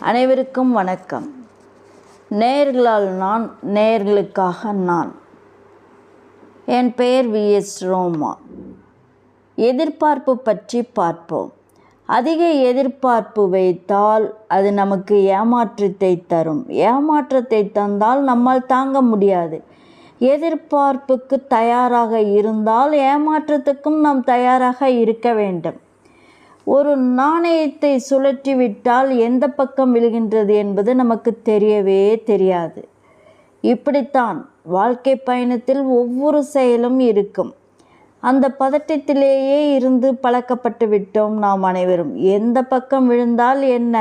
அனைவருக்கும் வணக்கம். நேர்களால் நான் நேர்களுக்காக நான். என் பெயர் வி. எஸ். ரோமா. எதிர்பார்ப்பு பற்றி பார்ப்போம். அதிக எதிர்பார்ப்பு வைத்தால் அது நமக்கு ஏமாற்றத்தை தரும். ஏமாற்றத்தை தந்தால் நம்மால் தாங்க முடியாது. எதிர்பார்ப்புக்கு தயாராக இருந்தால் ஏமாற்றத்துக்கும் நாம் தயாராக இருக்க வேண்டும். ஒரு நாணயத்தை சுழற்றிவிட்டால் எந்த பக்கம் விழுகின்றது என்பது நமக்கு தெரியவே தெரியாது. இப்படித்தான் வாழ்க்கை பயணத்தில் ஒவ்வொரு செயலும் இருக்கும். அந்த பதட்டத்திலேயே இருந்து பழக்கப்பட்டு விட்டோம் நாம் அனைவரும். எந்த பக்கம் விழுந்தால் என்ன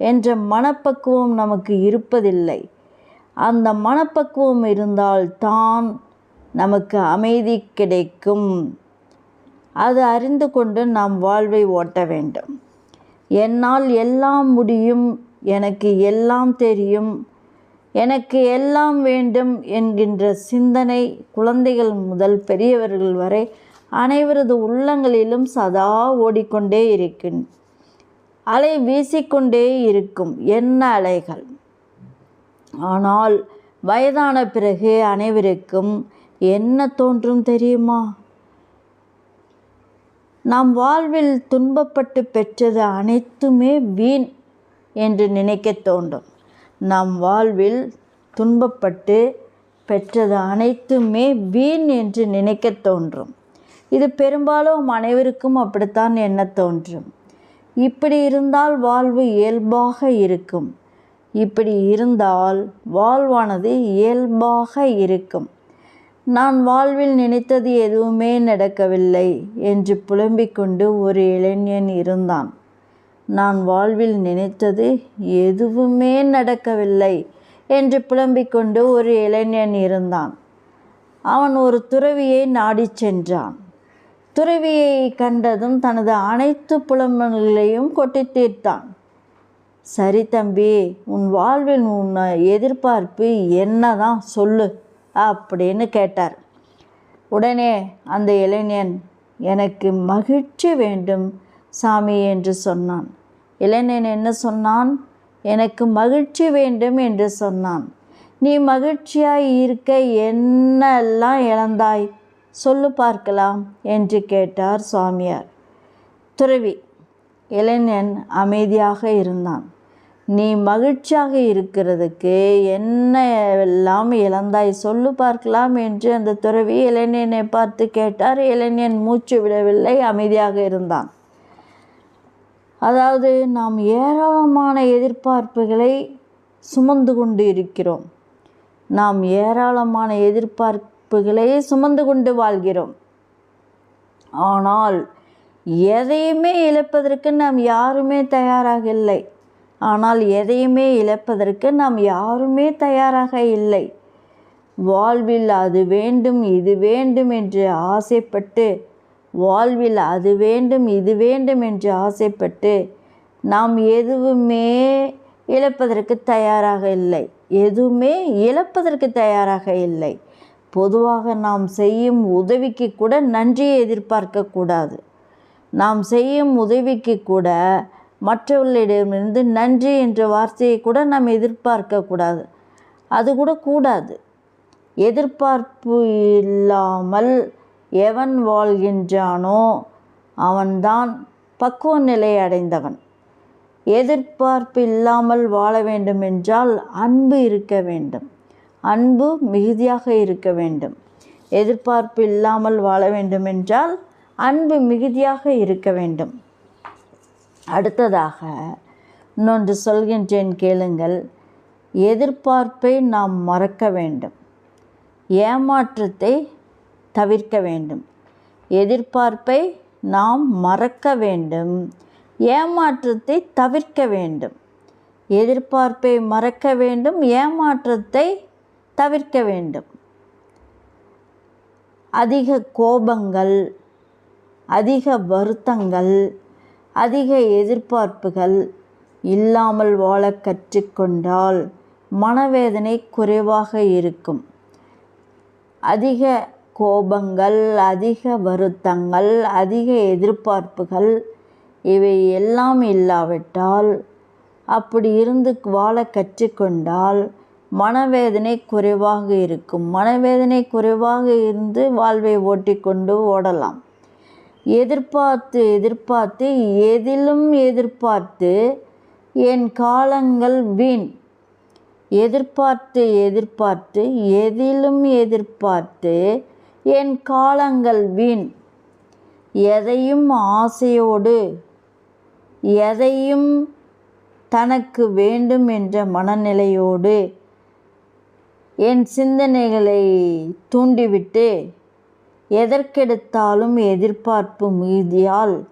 என்ற மனப்பக்குவம் நமக்கு இருப்பதில்லை. அந்த மனப்பக்குவம் இருந்தால் தான் நமக்கு அமைதி கிடைக்கும். அது அறிந்து கொண்டு நாம் வாழ்வை ஓட்ட வேண்டும். என்னால் எல்லாம் முடியும் எனக்கு எல்லாம் தெரியும் எனக்கு எல்லாம் வேண்டும் என்கின்ற சிந்தனை குழந்தைகள் முதல் பெரியவர்கள் வரை அனைவரது உள்ளங்களிலும் சதா ஓடிக்கொண்டே இருக்கும் அலை வீசிக்கொண்டே இருக்கும் என்ன அலைகள். ஆனால் வயதான பிறகு அனைவருக்கும் என்ன தோன்றும் தெரியுமா? நாம் வாழ்வில் துன்பப்பட்டு பெற்றது அனைத்துமே வீண் என்று நினைக்க தோன்றும். நாம் வாழ்வில் துன்பப்பட்டு பெற்றது அனைத்துமே வீண் என்று நினைக்க தோன்றும். இது பெரும்பாலும் அனைவருக்கும் அப்படித்தான் எண்ண தோன்றும். இப்படி இருந்தால் வாழ்வு இயல்பாக இருக்கும். இப்படி இருந்தால் வாழ்வானது இயல்பாக இருக்கும். நான் வாழ்வில் நினைத்தது எதுவுமே நடக்கவில்லை என்று புலம்பிக் கொண்டு ஒரு இளைஞன் இருந்தான். நான் வாழ்வில் நினைத்தது எதுவுமே நடக்கவில்லை என்று புலம்பிக் கொண்டு ஒரு இளைஞன் இருந்தான். அவன் ஒரு துறவியை நாடிச் சென்றான். துறவியை கண்டதும் தனது அனைத்து புலம்பல்களையும் கொட்டி தீர்த்தான். சரி தம்பி உன் வாழ்வில் உன் எதிர்பார்ப்பு என்னதான்? சொல்லு. அப்படின்னு கேட்டார். உடனே அந்த இளைஞன் எனக்கு மகிழ்ச்சி வேண்டும் சாமி என்று சொன்னான். இளைஞன் என்ன சொன்னான்? எனக்கு மகிழ்ச்சி வேண்டும் என்று சொன்னான். நீ மகிழ்ச்சியாய் இருக்க என்னெல்லாம் இழந்தாய்? சொல்லு பார்க்கலாம் என்று கேட்டார் சுவாமியார். துறவி இளைஞன் அமைதியாக இருந்தான். நீ மகிழ்ச்சியாக இருக்கிறதுக்கு என்ன எல்லாம் இழந்தாய் சொல்லு பார்க்கலாம் என்று அந்த துறவி இளைஞனை பார்த்து கேட்டார். இளைஞன் மூச்சு விடவில்லை அமைதியாக இருந்தான். அதாவது நாம் ஏராளமான எதிர்பார்ப்புகளை சுமந்து கொண்டு இருக்கிறோம். நாம் ஏராளமான எதிர்பார்ப்புகளை சுமந்து கொண்டு வாழ்கிறோம். ஆனால் எதையுமே இழப்பதற்கு நாம் யாருமே தயாராக இல்லை. ஆனால் எதையுமே இழப்பதற்கு நாம் யாருமே தயாராக இல்லை. வாழ்வில் அது வேண்டும் இது வேண்டும் என்று ஆசைப்பட்டு வாழ்வில் அது வேண்டும் இது வேண்டும் என்று ஆசைப்பட்டு நாம் எதுவுமே இழப்பதற்கு தயாராக இல்லை. எதுவுமே இழப்பதற்கு தயாராக இல்லை. பொதுவாக நாம் செய்யும் உதவிக்கு கூட நன்றியை எதிர்பார்க்கக்கூடாது நாம் செய்யும் உதவிக்கு கூட மற்றவர்களிடமிருந்து நன்றி என்ற வார்த்தையை கூட நாம் எதிர்பார்க்கக்கூடாது. அது கூட கூடாது. எதிர்பார்ப்பு இல்லாமல் எவன் வாழ்கின்றானோ அவன்தான் பக்குவ நிலை அடைந்தவன். எதிர்பார்ப்பு இல்லாமல் வாழ வேண்டும் என்றால் அன்பு இருக்க வேண்டும். அன்பு மிகுதியாக இருக்க வேண்டும். எதிர்பார்ப்பு இல்லாமல் வாழ வேண்டும் என்றால் அன்பு மிகுதியாக இருக்க வேண்டும். அடுத்ததாக இன்னொன்று சொல்கின்றேன் கேளுங்கள் எதிர்பார்ப்பை நாம் மறக்க வேண்டும் ஏமாற்றத்தை தவிர்க்க வேண்டும். எதிர்பார்ப்பை நாம் மறக்க வேண்டும் ஏமாற்றத்தை தவிர்க்க வேண்டும். எதிர்பார்ப்பை மறக்க வேண்டும் ஏமாற்றத்தை தவிர்க்க வேண்டும். அதிக கோபங்கள் அதிக வருத்தங்கள் அதிக எதிர்பார்ப்புகள் இல்லாமல் வாழ கற்றுக்கொண்டால் மனவேதனை குறைவாக இருக்கும். அதிக கோபங்கள் அதிக வருத்தங்கள் அதிக எதிர்பார்ப்புகள் இவை எல்லாம் இல்லாவிட்டால் அப்படி இருந்து வாழ கற்றுக்கொண்டால் மனவேதனை குறைவாக இருக்கும். மனவேதனை குறைவாக இருந்து வாழ்வை ஓட்டிக்கொண்டு ஓடலாம். எதிர்பார்த்து எதிர்பார்த்து எதிலும் எதிர்பார்த்து என் காலங்கள் வீண். எதிர்பார்த்து எதிர்பார்த்து எதிலும் எதிர்பார்த்து என் காலங்கள் வீண். எதையும் ஆசையோடு எதையும் தனக்கு வேண்டும் என்ற மனநிலையோடு என் சிந்தனைகளை தூண்டிவிட்டு எதற்கெடுத்தாலும் எதிர்பார்ப்பு மீதியால்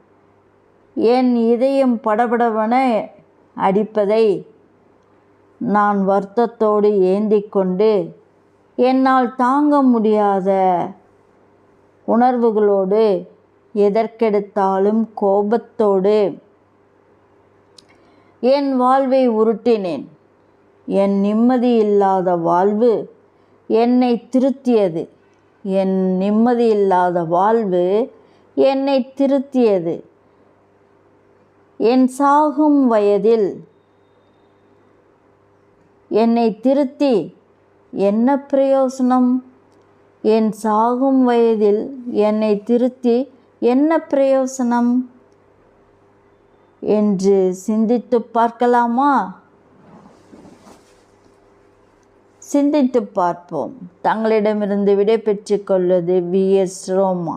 என் இதயம் படபடவென அடிப்பதை நான் வருத்தத்தோடு ஏந்தி கொண்டு என்னால் தாங்க முடியாத உணர்வுகளோடு எதற்கெடுத்தாலும் கோபத்தோடு என் வாழ்வை உருட்டினேன். என் நிம்மதி இல்லாத வாழ்வு என்னை திருத்தியது. என் நிம்மதியில்லாத வாழ்வு என்னை திருத்தியது. என் சாகும் வயதில் என்னை திருத்தி என்ன பிரயோசனம்? என் சாகும் வயதில் என்னை திருத்தி என்ன பிரயோசனம்? என்று சிந்தித்து பார்க்கலாமா? சிந்தித்து பார்ப்போம். தங்களிடமிருந்து விடை பெற்றுக்கொள்வது வி. எஸ். ரோமா.